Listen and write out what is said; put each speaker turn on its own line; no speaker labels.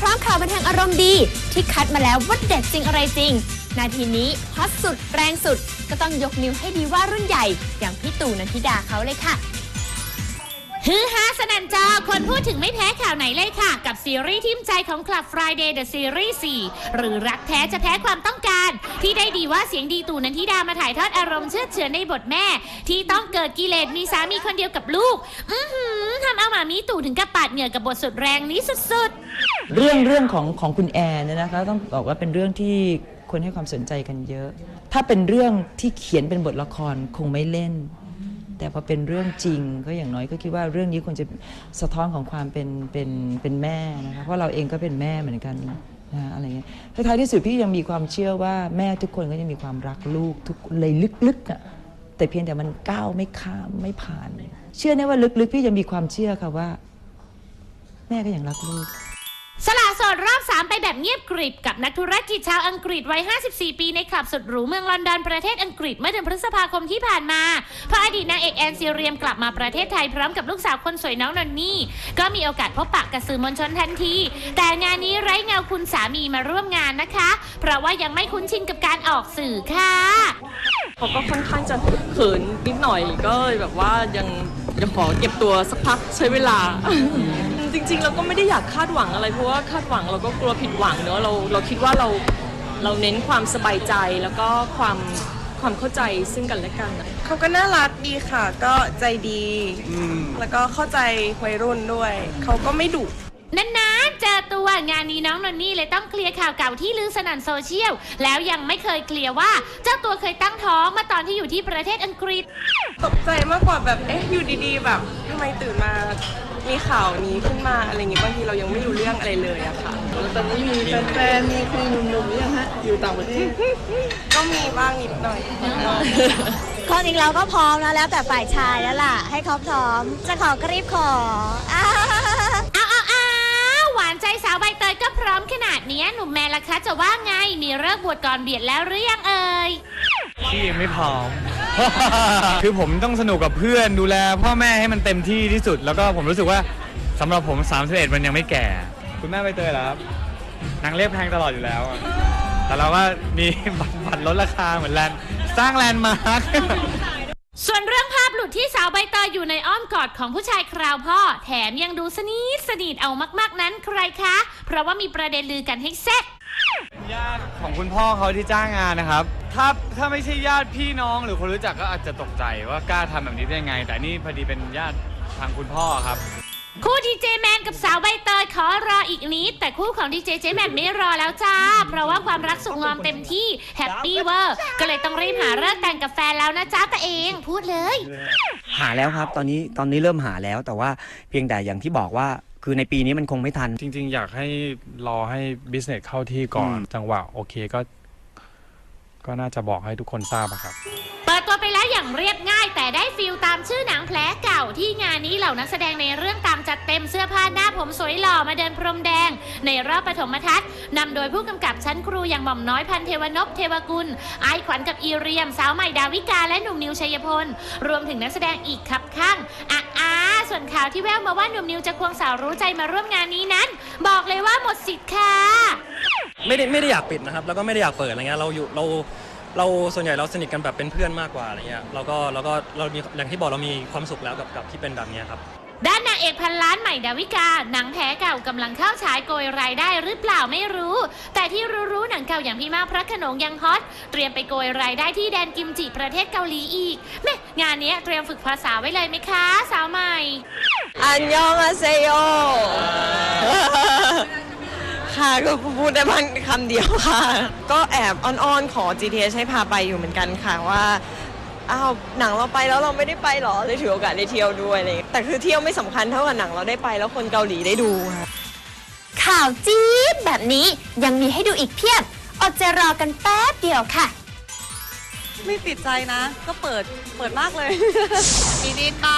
พร้อบข่าวบันเทิงอารมณ์ดี ที่คัดมาแล้วว่าเด็ดจริงอะไรจริง นาทีนี้ฮอตสุดแรงสุด ก็ต้องยกนิ้วให้ดีว่ารุ่นใหญ่ อย่างพี่ตู่นันทิดาเขาเลยค่ะ
ฮือฮาสนันจอคนพูดถึงไม่แพ้ข่าวไหนเลยค่ะ กับซีรีส์ทิมใจของ Club Friday The Series 4 หรือรักแท้จะแพ้ความต้องการ ที่ได้ดีว่าเสียงดีตู่นันทิดามาถ่ายทอดอารมณ์เชื่อเฉือนในบทแม่ ที่ต้องเกิดกิเลสมีสามีคนเดียวกับลูก อือหือทำเอาหมามีตู่ถึงกับปาดเหงื่อกับบทสุดแรงนี้สุดๆ
เรื่องเรื่องของของคุณแอนเนี่ยนะคะต้องบอกว่าเป็นเรื่องที่คนให้ความสนใจกันเยอะ ถ้าเป็นเรื่องที่เขียนเป็นบทละครคงไม่เล่น แต่พอเป็นเรื่องจริงก็อย่างน้อยก็คิดว่าเรื่องนี้ควรจะสะท้อนของความเป็นเป็นเป็นแม่นะคะเพราะเราเองก็เป็นแม่เหมือนกันนะอะไรเงี้ยท้ายที่สุดพี่ยังมีความเชื่อว่าแม่ทุกคนก็ยังมีความรักลูกทุกเลยลึกๆอะแต่เพียงแต่มันก้าวไม่ข้ามไม่ผ่าน เชื่อแน่ว่าลึกๆ พี่ยังมีความเชื่อค่ะว่า แม่ก็ยังรักลูก
สละสดรอบ 3 ไปแบบเงียบกริบกับนักธุรกิจชาวอังกฤษวัย 54 ปีในคลับสุดหรูเมืองลอนดอนประเทศอังกฤษเมื่อเดือนพฤษภาคมที่ผ่านมาพออดีตนางเอกแอนซีเรียมกลับมาประเทศไทยพร้อมกับลูกสาวคนสวยน้องนอนนี่ ก็มีโอกาสพบปะกับสื่อมวลชนทันที แต่งานนี้ไร้เงาคุณสามีมาร่วมงานนะคะ เพราะว่ายังไม่คุ้นชินกับการออกสื่อค่ะ
เขาก็ค่อนข้างจะเขินนิดหน่อยก็แบบว่ายังยังขอเก็บตัวสักพักใช้เวลา จริง ๆ เราก็ไม่ได้อยากคาดหวังอะไร เพราะว่าคาดหวังเราก็กลัวผิดหวังเนอะเราเราคิดว่าเราเราเน้นความสบายใจแล้วก็ความความเข้าใจซึ่งกันและกันอะ
เขาก็น่ารักดีค่ะ ก็ใจดีแล้วก็เข้าใจวัยรุ่นด้วย เขาก็ไม่ดุ
นานๆเจอตัวงานนี้น้องนนนี่เลยต้องเคลียร์ข่าวเก่าที่ลือสนั่นโซเชียล แล้วยังไม่เคยเคลียร์ว่า เจ้าตัวเคยตั้งท้องมาตอนที่อยู่ที่ประเทศอังกฤษ
ตกใจมากกว่าแบบ เอ๊ะ อยู่ดีๆ แบบทำไมตื่นมา มีข่าวนี้ขึ้นมาอะไรอย่างงี้บางทีเรายังไม่รู้เรื่องอะไรเลยอะค่ะ
ตอนนี้มีแฟนๆมีคุยหนุ่มๆหรือยังฮะอยู่ต่างประเทศ
ก็มีบ้างนิดหน่อย
ความจริงเราก็พร้อมนะแล้วแต่ฝ่ายชายแล้วล่ะ ให้เขาพร้อม จะขอก็รีบขออ่า
อ้าวอ้าวอ้าวหวานใจสาวใบเตยก็พร้อมขนาดเนี้ยหนุ่มแมนล่ะคะจะว่าไงมีเลิกบวชก่อนเบียดแล้วหรือยังเอ่ย
พี่ยังไม่พร้อม คือผมต้องสนุกกับเพื่อนดูแลพ่อแม่ให้มันเต็มที่ที่สุด แล้วก็ผมรู้สึกว่าสำหรับผม 31 มันยังไม่แก่ คุณแม่ไปเตยเหรอครับนางเรียบแพงตลอดอยู่แล้วอะแต่เราก็มีบัตรบัตรลดราคาเหมือนแลนด์สร้างแลนด์มาร์ค
ส่วนเรื่องภาพหลุดที่สาวใบเตยอยู่ในอ้อมกอดของผู้ชายคราวพ่อ แถมยังดูสนิทสนิทเอามาก ๆ นั้นใครคะ เพราะว่ามีประเด็นลือกันให้แซ่บ
ญาติของคุณพ่อเขาที่จ้างงานนะครับ ถ้าถ้าไม่ใช่ญาติพี่น้องหรือคนรู้จักก็อาจจะตกใจว่ากล้าทำแบบนี้ได้ยังไง แต่นี่พอดีเป็นญาติทางคุณพ่อครับ
คู่ดีเจแมนกับสาวใบเตยขอรออีกนิด แต่คู่ของดีเจเจแมนไม่รอแล้วจ้า เพราะว่าความรักสุขงอมเต็มที่แฮปปี้เวอร์ ก็เลยต้องรีบหาเลิกแต่งกับแฟนแล้วนะจ้าตัวเองพูดเลย
หาแล้วครับตอนนี้ตอนนี้เริ่มหาแล้วแต่ว่าเพียงแต่อย่างที่บอกว่าคือในปีนี้มันคงไม่ทัน
จริงๆ อยากให้รอให้ business เข้าที่ก่อน
อืม
จังหวะโอเคก็ ก็น่าจะบอกให้ทุกคนทราบอะครับ
เปิดตัวไปแล้วอย่างเรียบง่าย แต่ได้ฟิลตามชื่อหนังแผลเก่าที่งานนี้เหล่านักแสดงในเรื่องตามจัดเต็มเสื้อผ้าหน้าผมสวยหล่อมาเดินพรมแดง ในรอบปฐมทัศน์นำโดยผู้กำกับชั้นครูอย่างหม่อมน้อยพันเทวนพเทวกุลไอายขวัญกับอีเรียม สาวใหม่ดาวิกาและหนุ่มนิวชัยพล รวมถึงนักแสดงอีกครับข้างอะอ่าส่วนข่าวที่แววมาว่าหนุ่มนิวจะควงสาวรู้ใจมาร่วมงานนี้นั้น บอกเลยว่าหมดสิทธิ์ค่ะ
ไม่ได้ไม่ได้อยากปิดนะครับ แล้วก็ไม่ได้อยากเปิดอะไรเงี้ยเราอยู่เราเราส่วนใหญ่เราสนิทกันแบบเป็นเพื่อนมากกว่าอะไรเงี้ยเราก็เราก็เรามีอย่างที่บอกเรามีความสุขแล้วกับกับที่เป็นแบบเนี้ยครับ
ด้านนางเอกพันล้านใหม่ดาวิกา หนังแพ้เก่ากำลังเข้าฉายโกยรายได้หรือเปล่าไม่รู้ แต่ที่รู้ๆหนังเก่าอย่างพี่มากพระโขนงยังฮอต เตรียมไปโกยรายได้ที่แดนกิมจิประเทศเกาหลีอีกแม่งานเนี้ยเตรียมฝึกภาษาไว้เลยไหมคะ สาวใหม่
อันยองอาเซโย ค่ะก็พูดได้บ้างคำเดียวค่ะ ก็แอบอ้อนๆ ขอ GTS ให้พาไปอยู่เหมือนกันค่ะว่าอ้าวหนังเราไปแล้วเราไม่ได้ไปหรอเลยถือโอกาสได้เที่ยวด้วยอะไรอย่างเลยแต่คือเที่ยวไม่สำคัญเท่ากับหนังเราได้ไปแล้วคนเกาหลีได้ดูค่ะ
ข่าวจี๊ดแบบนี้ยังมีให้ดูอีกเพียบ อดใจรอกันแป๊บเดียวค่ะ
ไม่ติดใจนะ ก็เปิดเปิดมากเลย
นิดๆหน่